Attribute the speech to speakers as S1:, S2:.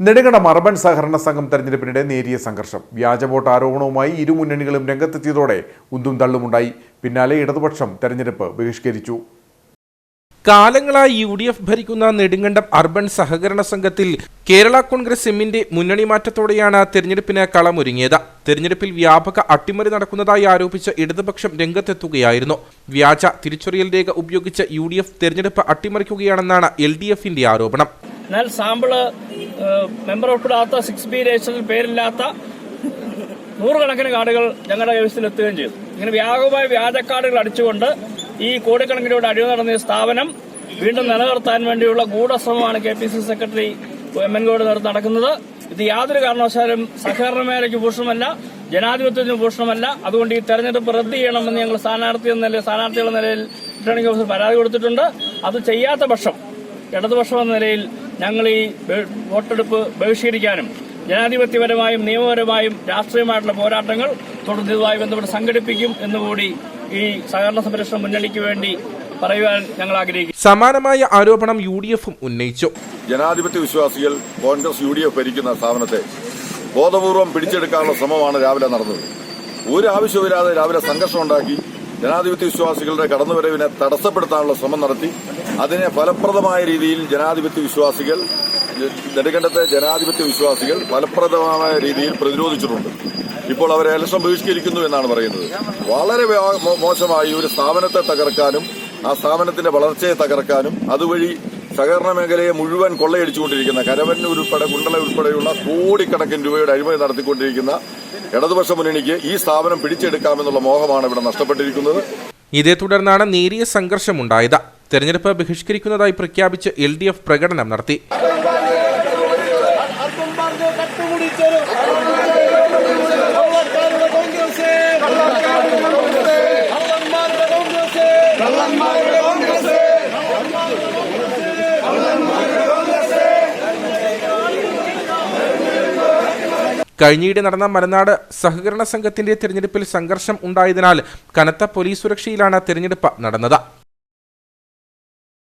S1: നെടുങ്കണ്ടം മറബൻ സഹകരണ സംഘം തെരഞ്ഞെടുപ്പിനിടെ നേരിയ സംഘർഷം. വ്യാജ വോട്ട് ആരോപണവുമായി ഇരു മുന്നണികളും രംഗത്തെത്തിയതോടെ ഉന്തും തള്ളുമുണ്ടായി. പിന്നാലെ ഇടതുപക്ഷം തെരഞ്ഞെടുപ്പ് ബഹിഷ്കരിച്ചു.
S2: കാലങ്ങളായി യു ഡി എഫ് ഭരിക്കുന്ന നെടുങ്കണ്ടം അർബൻ സഹകരണ സംഘത്തിൽ കേരള കോൺഗ്രസ് എമ്മിന്റെ മുന്നണി മാറ്റത്തോടെയാണ് തെരഞ്ഞെടുപ്പിന് കളമൊരുങ്ങിയത്. തെരഞ്ഞെടുപ്പിൽ വ്യാപക അട്ടിമറി നടക്കുന്നതായി ആരോപിച്ച് ഇടതുപക്ഷം രംഗത്തെത്തുകയായിരുന്നു. വ്യാജ തിരിച്ചറിയൽ രേഖ ഉപയോഗിച്ച് യു ഡി എഫ് തെരഞ്ഞെടുപ്പ് അട്ടിമറിക്കുകയാണെന്നാണ് എൽ ഡി എഫിന്റെ ആരോപണം.
S3: എന്നാൽ സാമ്പിൾ മെമ്പർ ഉൾപ്പെടാത്ത സിക്സ് ബി രജിസ്റ്ററിൽ പേരില്ലാത്ത നൂറുകണക്കിന് കാർഡുകൾ ഞങ്ങളുടെ കൈവശത്തിൽ എത്തുകയും ചെയ്തു. ഇങ്ങനെ വ്യാപകമായ വ്യാജ കാർഡുകൾ അടിച്ചുകൊണ്ട് ഈ കോടിക്കണക്കിന് രൂപയുടെ അടിവ് നടന്ന സ്ഥാപനം വീണ്ടും നിലനിർത്താൻ വേണ്ടിയുള്ള ഗൂഢശ്രമമാണ് K P C secretary M N God നേതൃത്വം നടക്കുന്നത്. ഇത് യാതൊരു കാരണവശാലും സഹകരണ മേഖലയ്ക്ക് ഭൂഷണമല്ല ജനാധിപത്യത്തിന് ഭൂഷണമല്ല. അതുകൊണ്ട് ഈ തെരഞ്ഞെടുപ്പ് റദ്ദ് ചെയ്യണമെന്ന് ഞങ്ങൾ സ്ഥാനാർത്ഥി എന്ന നിലയിൽ സ്ഥാനാർത്ഥികളുടെ നിലയിൽ റിട്ടേണിംഗ് ഓഫീസർ പരാതി കൊടുത്തിട്ടുണ്ട്. അത് ചെയ്യാത്ത പക്ഷം ഇടതുപക്ഷം എന്ന നിലയിൽ ഞങ്ങൾ ഈ വോട്ടെടുപ്പ് ബഹിഷ്കരിക്കാനും ജനാധിപത്യപരമായും നിയമപരമായും രാഷ്ട്രീയമായിട്ടുള്ള പോരാട്ടങ്ങൾ തുടർന്നതുമായി ബന്ധപ്പെട്ട് സംഘടിപ്പിക്കും എന്നുകൂടി ഈ സഹകരണ സംരക്ഷണ മുന്നണിക്ക് വേണ്ടി പറയുവാൻ ഞങ്ങൾ ആഗ്രഹിക്കുന്നു.
S2: സമാനമായ ആരോപണം യു ഡി എഫും ഉന്നയിച്ചു.
S4: ജനാധിപത്യ വിശ്വാസികൾ കോൺഗ്രസ് യു ഡി എഫ് ഭരിക്കുന്ന സ്ഥാപനത്തെ ബോധപൂർവം പിടിച്ചെടുക്കാനുള്ള ശ്രമമാണ് രാവിലെ നടന്നത്. ഒരു ആവശ്യമില്ലാതെ രാവിലെ സംഘർഷം ഉണ്ടാക്കി ജനാധിപത്യ വിശ്വാസികളുടെ കടന്നുവരവിനെ തടസ്സപ്പെടുത്താനുള്ള ശ്രമം നടത്തി. അതിനെ ഫലപ്രദമായ രീതിയിൽ ജനാധിപത്യ വിശ്വാസികൾ നെടുങ്കണ്ടത്തെ ജനാധിപത്യ വിശ്വാസികൾ ഫലപ്രദമായ രീതിയിൽ പ്രതിരോധിച്ചിട്ടുണ്ട്. ഇപ്പോൾ അവരെ ഇലക്ഷൻ ബഹിഷ്കരിക്കുന്നു എന്നാണ് പറയുന്നത്. വളരെ മോശമായി ഒരു സ്ഥാപനത്തെ തകർക്കാനും ആ സ്ഥാപനത്തിന്റെ വളർച്ചയെ തകർക്കാനും അതുവഴി സഹകരണ മേഖലയെ മുഴുവൻ കൊള്ളയടിച്ചുകൊണ്ടിരിക്കുന്ന കരവന്നൂർ ഉൾപ്പെടെ കുണ്ടള ഉൾപ്പെടെയുള്ള കോടിക്കണക്കിന് രൂപയുടെ അഴിമതി നടത്തിക്കൊണ്ടിരിക്കുന്ന ഇടതുപക്ഷ മുന്നണിക്ക് ഈ സ്ഥാപനം പിടിച്ചെടുക്കാമെന്നുള്ള മോഹമാണ് ഇവിടെ നഷ്ടപ്പെട്ടിരിക്കുന്നത്.
S2: ഇതേ തുടർന്നാണ് നേരിയ സംഘർഷമുണ്ടായത്. തെരഞ്ഞെടുപ്പ് ബഹിഷ്കരിക്കുന്നതായി പ്രഖ്യാപിച്ച് എൽ ഡി എഫ് പ്രകടനം നടത്തി. കഴിഞ്ഞയിടെ നടന്ന മലനാട് സഹകരണ സംഘത്തിന്റെ തിരഞ്ഞെടുപ്പിൽ സംഘർഷം ഉണ്ടായതിനാൽ കനത്ത പോലീസ് സുരക്ഷയിലാണ് തിരഞ്ഞെടുപ്പ് നടന്നത്.